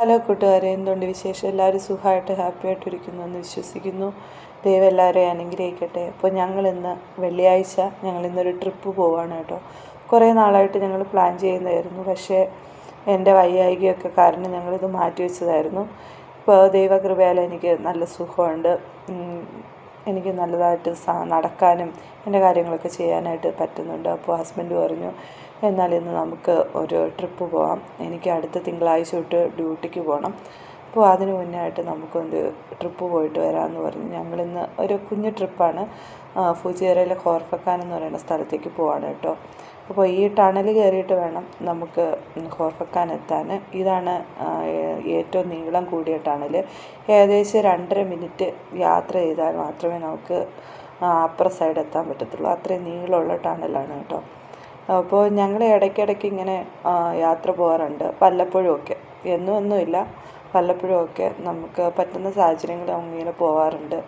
Hello കൂട്ടുകാരെ എന്തുണ്ട് വിശേഷം? എല്ലാവരും സുഖമായിട്ട് ഹാപ്പി ആയിട്ടിരിക്കുന്നു എന്ന് വിശ്വസിക്കുന്നു. ദൈവം എല്ലാവരെയും അനുഗ്രഹിക്കട്ടെ. അപ്പോൾ ഞങ്ങൾ ഇന്ന് വെള്ളിയാഴ്ച ഞങ്ങൾ ഇന്നൊരു ട്രിപ്പ് പോവാണ് കേട്ടോ. കുറേ നാളായിട്ട് ഞങ്ങൾ പ്ലാൻ ചെയ്യുന്നതായിരുന്നു. പക്ഷേ എന്റെ വയ്യായികയൊക്കെ കാരണം ഞങ്ങളിത് മാറ്റി വെച്ചതായിരുന്നു. ഇപ്പോൾ ദൈവകൃപയാൽ എനിക്ക് നല്ല സുഖമുണ്ട്. എനിക്ക് നല്ലതായിട്ട് നടക്കാനും എന്റെ കാര്യങ്ങളൊക്കെ ചെയ്യാനായിട്ട് പറ്റുന്നുണ്ട്. അപ്പോൾ ഹസ്ബൻഡ് പറഞ്ഞു എന്നാൽ ഇന്ന് നമുക്ക് ഒരു ട്രിപ്പ് പോവാം. എനിക്ക് അടുത്ത തിങ്കളാഴ്ച തൊട്ട് ഡ്യൂട്ടിക്ക് പോകണം അപ്പോൾ അതിന് മുന്നേ ആയിട്ട് നമുക്കൊന്ന് ട്രിപ്പ് പോയിട്ട് വരാമെന്ന് പറഞ്ഞു. ഞങ്ങളിന്ന് ഒരു കുഞ്ഞു ട്രിപ്പാണ്. ഫുജിയറയിലെ ഹോർഫക്കാൻ എന്ന് പറയുന്ന സ്ഥലത്തേക്ക് പോവാണ് കേട്ടോ. അപ്പോൾ ഈ ടണൽ കയറിയിട്ട് വേണം നമുക്ക് ഹോർഫക്കാൻ എത്താൻ. ഇതാണ് ഏറ്റവും നീളം കൂടിയ ടണൽ. ഏകദേശം രണ്ടര മിനിറ്റ് യാത്ര ചെയ്താൽ മാത്രമേ നമുക്ക് അപ്പുറ സൈഡ് എത്താൻ പറ്റത്തുള്ളൂ. അത്രയും നീളമുള്ള ടണലാണ് കേട്ടോ. അപ്പോൾ ഞങ്ങൾ ഇടയ്ക്കിടയ്ക്ക് ഇങ്ങനെ യാത്ര പോകാറുണ്ട് വല്ലപ്പോഴുമൊക്കെ. എന്നും ഒന്നുമില്ല വല്ലപ്പോഴുമൊക്കെ നമുക്ക് പറ്റുന്ന സാഹചര്യങ്ങളിൽ ഇങ്ങനെ പോകാറുണ്ട്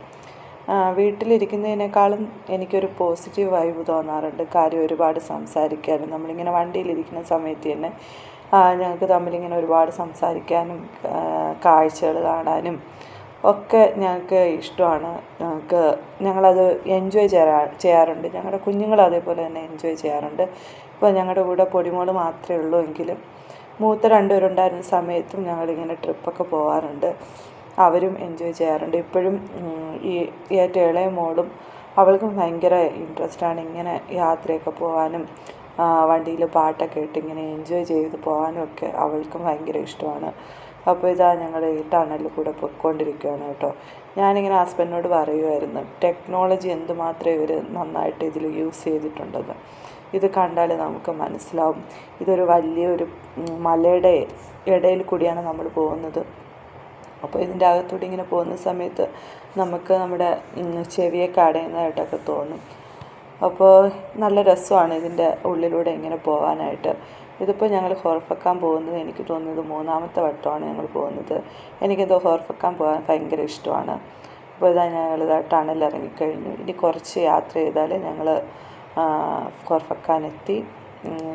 വീട്ടിലിരിക്കുന്നതിനേക്കാളും എനിക്കൊരു പോസിറ്റീവ് വൈബ് തോന്നാറുണ്ട്. കാര്യം ഒരുപാട് സംസാരിക്കാനും നമ്മളിങ്ങനെ വണ്ടിയിലിരിക്കുന്ന സമയത്ത് തന്നെ ഞങ്ങൾക്ക് തമ്മിലിങ്ങനെ ഒരുപാട് സംസാരിക്കാനും കാഴ്ചകൾ കാണാനും ഒക്കെ ഞങ്ങൾക്ക് ഇഷ്ടമാണ്. ഞങ്ങൾക്ക് ഞങ്ങളത് എൻജോയ് ചെയ്യാ ചെയ്യാറുണ്ട്. ഞങ്ങളുടെ കുഞ്ഞുങ്ങൾ അതേപോലെ തന്നെ എൻജോയ് ചെയ്യാറുണ്ട്. ഇപ്പോൾ ഞങ്ങളുടെ കൂടെ പൊടിമോൾ മാത്രമേ ഉള്ളൂ എങ്കിലും മൂത്ത രണ്ടുപേരുണ്ടായിരുന്ന സമയത്തും ഞങ്ങളിങ്ങനെ ട്രിപ്പൊക്കെ പോകാറുണ്ട് അവരും എൻജോയ് ചെയ്യാറുണ്ട്. ഇപ്പോഴും ഈ ഏറ്റവും ഇളയ മോളും അവൾക്കും ഭയങ്കര ഇൻട്രസ്റ്റാണ് ഇങ്ങനെ യാത്രയൊക്കെ പോകാനും വണ്ടിയിൽ പാട്ടൊക്കെ ഇട്ട് ഇങ്ങനെ എൻജോയ് ചെയ്ത് പോകാനും ഒക്കെ അവൾക്കും ഭയങ്കര ഇഷ്ടമാണ്. അപ്പോൾ ഇതാ ഞങ്ങൾ ഈ ടണലിൽ കൂടെ പൊയ്ക്കൊണ്ടിരിക്കുകയാണ് കേട്ടോ. ഞാനിങ്ങനെ ഹസ്ബൻഡിനോട് പറയുമായിരുന്നു ടെക്നോളജി എന്തുമാത്രം ഇവർ നന്നായിട്ട് ഇതിൽ യൂസ് ചെയ്തിട്ടുണ്ടെന്ന്. ഇത് കണ്ടാൽ നമുക്ക് മനസ്സിലാവും. ഇതൊരു വലിയൊരു മലയുടെ ഇടയിൽ കൂടിയാണ് നമ്മൾ പോകുന്നത്. അപ്പോൾ ഇതിന്റെ അകത്തൂടെ ഇങ്ങനെ പോകുന്ന സമയത്ത് നമുക്ക് നമ്മുടെ ചെവിയൊക്കെ അടയുന്നതായിട്ടൊക്കെ തോന്നും. അപ്പോൾ നല്ല രസമാണ് ഇതിന്റെ ഉള്ളിലൂടെ ഇങ്ങനെ പോകാനായിട്ട് ഇതിപ്പോൾ ഞങ്ങൾ ഹോർഫക്കാൻ പോകുന്നത് എനിക്ക് തോന്നുന്നത് മൂന്നാമത്തെ വട്ടമാണ് ഞങ്ങൾ പോകുന്നത്. എനിക്കെന്തോ ഹോർഫക്കാൻ പോകാൻ ഭയങ്കര ഇഷ്ടമാണ്. അപ്പോൾ ഇതാ ടണൽ ഇറങ്ങിക്കഴിഞ്ഞു ഇനി കുറച്ച് യാത്ര ചെയ്താൽ ഞങ്ങൾ ഹോർഫക്കാൻ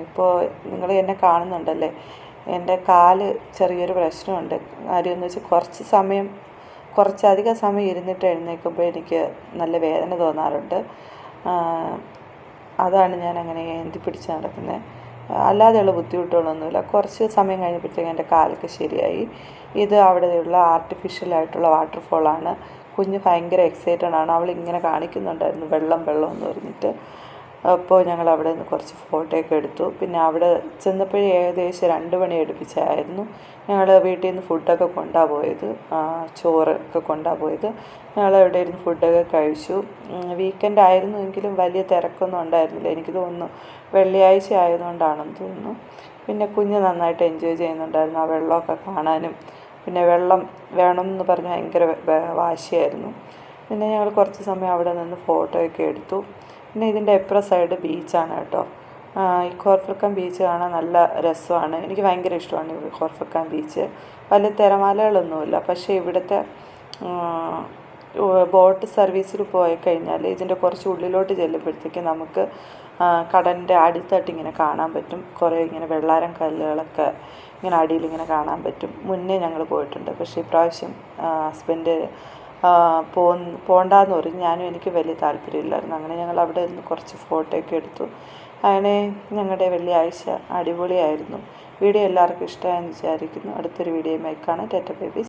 ഇപ്പോൾ നിങ്ങൾ എന്നെ കാണുന്നുണ്ടല്ലേ? എന്റെ കാൽ ചെറിയൊരു പ്രശ്നമുണ്ട്. കാര്യമെന്ന് വെച്ചാൽ കുറച്ച് സമയം കുറച്ചധികം സമയം ഇരുന്നിട്ട് എഴുന്നേൽക്കുമ്പോൾ എനിക്ക് നല്ല വേദന തോന്നാറുണ്ട്. അതാണ് ഞാൻ അങ്ങനെ ഏന്തി പിടിച്ച് നടക്കുന്നത്. അല്ലാതെയുള്ള ബുദ്ധിമുട്ടുകളൊന്നുമില്ല. കുറച്ച് സമയം കഴിഞ്ഞപ്പോഴത്തേക്കും എന്റെ കാലൊക്കെ ശരിയായി. ഇത് അവിടെയുള്ള ആർട്ടിഫിഷ്യൽ ആർട്ടിഫിഷ്യലായിട്ടുള്ള വാട്ടർഫോളാണ് കുഞ്ഞ് ഭയങ്കര എക്സൈറ്റഡ് ആണ്. അവൾ ഇങ്ങനെ കാണിക്കുന്നുണ്ടായിരുന്നു. വെള്ളം വെള്ളം എന്ന് പറഞ്ഞിട്ട്. അപ്പോൾ ഞങ്ങൾ അവിടെ നിന്ന് കുറച്ച് ഫോട്ടോയൊക്കെ എടുത്തു. പിന്നെ അവിടെ ചെന്നപ്പോഴേ ഏകദേശം രണ്ട് മണി അടുപ്പിച്ചായിരുന്നു ഞങ്ങൾ വീട്ടിൽ നിന്ന് ഫുഡൊക്കെ കൊണ്ടാണ് പോയത്. ചോറൊക്കെ കൊണ്ടാണ് പോയത്. ഞങ്ങൾ അവിടെ ഇരുന്ന് ഫുഡൊക്കെ കഴിച്ചു. വീക്കെൻഡ് ആയിരുന്നു എങ്കിലും വലിയ തിരക്കൊന്നും ഉണ്ടായിരുന്നില്ല. എനിക്ക് തോന്നുന്നു വെള്ളിയാഴ്ച ആയതുകൊണ്ടാണെന്ന് തോന്നുന്നു. പിന്നെ കുഞ്ഞ് നന്നായിട്ട് എൻജോയ് ചെയ്യുന്നുണ്ടായിരുന്നു ആ വെള്ളമൊക്കെ കാണാനും. പിന്നെ വെള്ളം വേണം എന്ന് പറഞ്ഞ് ഭയങ്കര വാശിയായിരുന്നു. പിന്നെ ഞങ്ങൾ കുറച്ച് സമയം അവിടെ നിന്ന് ഫോട്ടോയൊക്കെ എടുത്തു. പിന്നെ ഇതിന്റെ എപ്പുറ സൈഡ് ബീച്ചാണ് കേട്ടോ. ഈ കോർഫക്കാൻ ബീച്ച് കാണാൻ നല്ല രസമാണ്. എനിക്ക് ഭയങ്കര ഇഷ്ടമാണ് ഈ കോർഫക്കാൻ ബീച്ച് വലിയ തിരമാലകളൊന്നുമില്ല. പക്ഷേ ഇവിടുത്തെ ബോട്ട് സർവീസിൽ പോയി കഴിഞ്ഞാൽ ഇതിന്റെ കുറച്ച് ഉള്ളിലോട്ട് ചെല്ലുമ്പോഴത്തേക്ക് നമുക്ക് കടലിന്റെ അടിത്തട്ട് ഇങ്ങനെ കാണാൻ പറ്റും. കുറേ ഇങ്ങനെ വെള്ളാരം കല്ലുകളൊക്കെ ഇങ്ങനെ അടിയിൽ ഇങ്ങനെ കാണാൻ പറ്റും. മുന്നേ ഞങ്ങൾ പോയിട്ടുണ്ട്. പക്ഷേ ഇപ്രാവശ്യം ഹസ്ബൻഡ് പോ പോകണ്ടെന്ന് പറഞ്ഞു. ഞാനും എനിക്ക് വലിയ താല്പര്യമില്ലായിരുന്നു. അങ്ങനെ ഞങ്ങൾ അവിടെ നിന്ന് കുറച്ച് ഫോട്ടോയൊക്കെ എടുത്തു. അങ്ങനെ ഞങ്ങളുടെ വെള്ളിയാഴ്ച അടിപൊളിയായിരുന്നു. വീഡിയോ എല്ലാവർക്കും ഇഷ്ടമായെന്ന് വിചാരിക്കുന്നു. അടുത്തൊരു വീഡിയോയുമായി കാണാം. Tata babies.